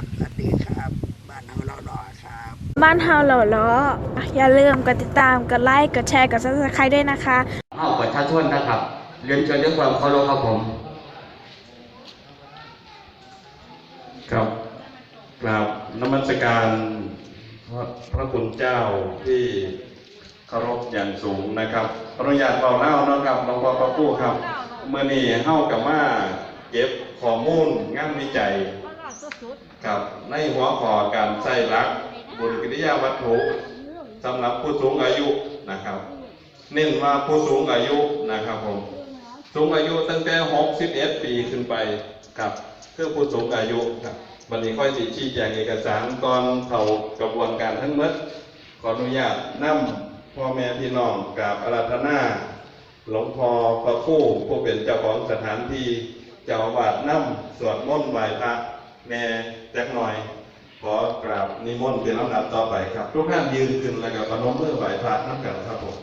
ครับสวัสดีครับ บ้านเฮาเรารอครับ บ้านเฮาเหล่าล้ออย่าลืมกดติดตาม กดไลค์ กดแชร์ กดซับสไครต์ด้วยนะคะเข้าประชาชนนะครับ เรียนเชิญด้วยความเคารพครับผม ครับกราบนมัสการพระพระคุณเจ้าที่เคารพอย่างสูงนะครับขออนุญาตเบาเล่าเนาะครับหลวงพ่อพระผู้ครับเมื่อนี้เฮ้ากับมาเก็บข้อมูลงานวิจัย กับในหัวข้อการใส่รักบุญกิริยาวัตถุสำหรับผู้สูงอายุนะครับ เน้นว่าผู้สูงอายุนะครับผมสูงอายุตั้งแต่61ปีขึ้นไปครับคือผู้สูงอายุครับวันนี้ค่อยสิชี้แจงเอกสารก่อนเข้ากระบวนการทั้งหมดขออนุญาตนำพ่อแม่พี่น้องกราบอาราธนาหลวงพ่อพระคู่ผู้เป็นเจ้าของสถานที่เจ้าอาวาสนำสวดมนต์ไหว้พระ แม่แจ็กหน่อย ขอกราบนิมนต์เป็นลำดับต่อไปครับทุกท่านยืนขึ้นแล้วก็ประนมมือไหว้พระน้ำกันครับผม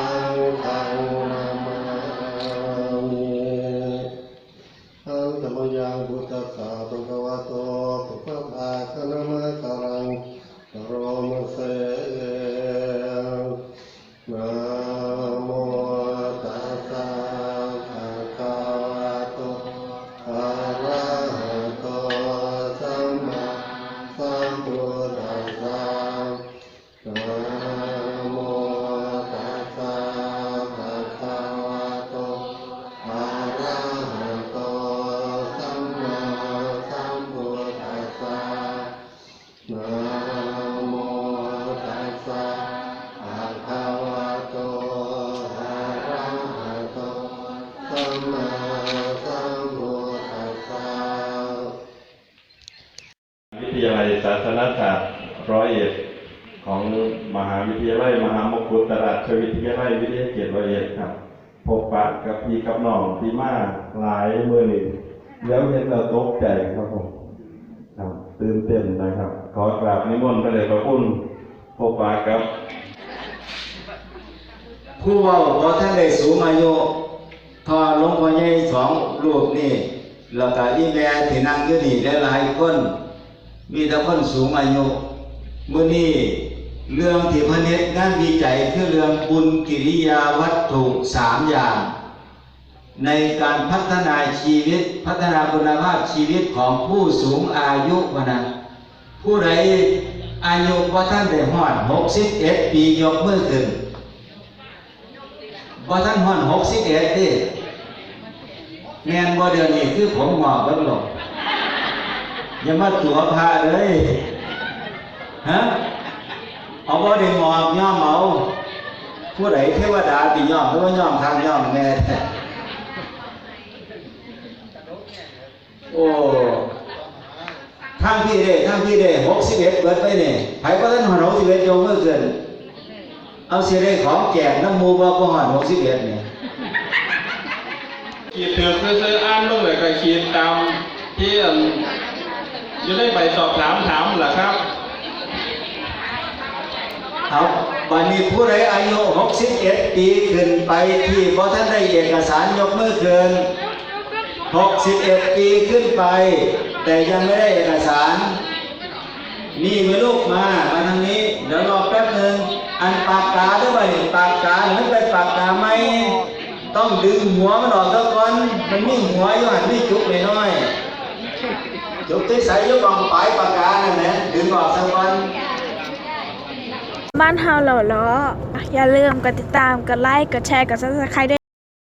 สัง ทยาลัยศาสนศาสตร์ร้อยเอ็ดของมหาวิทยาลัยมหามกุฏราชวิทยาลัยวิทยาเขตร้อยเอ็ดครับพบปะกับพี่กับน้องที่มาหลายเมื่อนึ่แล้วเห็นเราตกใจครับผมครับตื่นเต้นนะครับ ขอกราบนิมนต์พระเดชพระคุณพบปะกับ ผู้เว่าพอท่านได้สูงอายุทอหลวงพ่อใหญ่สองรูปนี่แล้วก็อีแม่ที่นั่งอยู่นี่หลายๆคน มีแต่คนสูงอายุมื้อนี้เรื่องที่พระเนตงานวิจัยคือเรื่องบุญกิริยาวัตถุสามอย่าง ในการพัฒนาชีวิตพัฒนาคุณภาพชีวิตของผู้สูงอายุวันนั้นผู้ใดอายุพอท่านได้ฮอด61ปียกมือขึ้นบ่าท่านฮอนหกสิบเอ็ดดิแมนบ่เดือนนี้คือผมงอกเบิ่งหรอก อย่ามาตัวพาเลยฮะเอาบ่ได้งอกย่อมเอาผู้ใดเทวดาที่ย่อมหรือว่าย่อมทางย่อมแม่โอ้ทางพี่เด้ทางพี่เด้หกสิบเอ็ดเบิดไปนี่ไผบ่ทันฮอนหกสิบเอ็ดโยกมือขึ้นเอาเสียได้ของแจกน้ำมูบ่บ่ฮอดหกสิบเอ็ดเนี่ยขีดถือคือซื้ออ่านลงเลยก็ขีดตามที่ อันอยู่ใบสอบถามถามแหละครับเอาบัดนี้ผู้ใดอายุ 61 ปีขึ้นไปที่บ่ท่านได้เอกสารยกมือขึ้น61 ปีขึ้นไป แต่ยังไม่ได้เอกสาร นี่มีลูกมามาทางนี้ เดี๋ยวรอแป๊บหนึ่งอันปากกาด้วยปากกามันเป็นปากกาไหมต้องดึงหัวมันออกซะก่อน มันมีหัวอยู่หันมีจุกน้อย ยกที่ใส่ยกบองปลายปากกานั่นแหละดึงออกสักวันบ้านเฮาเหล่าล้ออย่าลืมกดติดตาม กดไลค์ กดแชร์ กดซับสไครต์ด้วย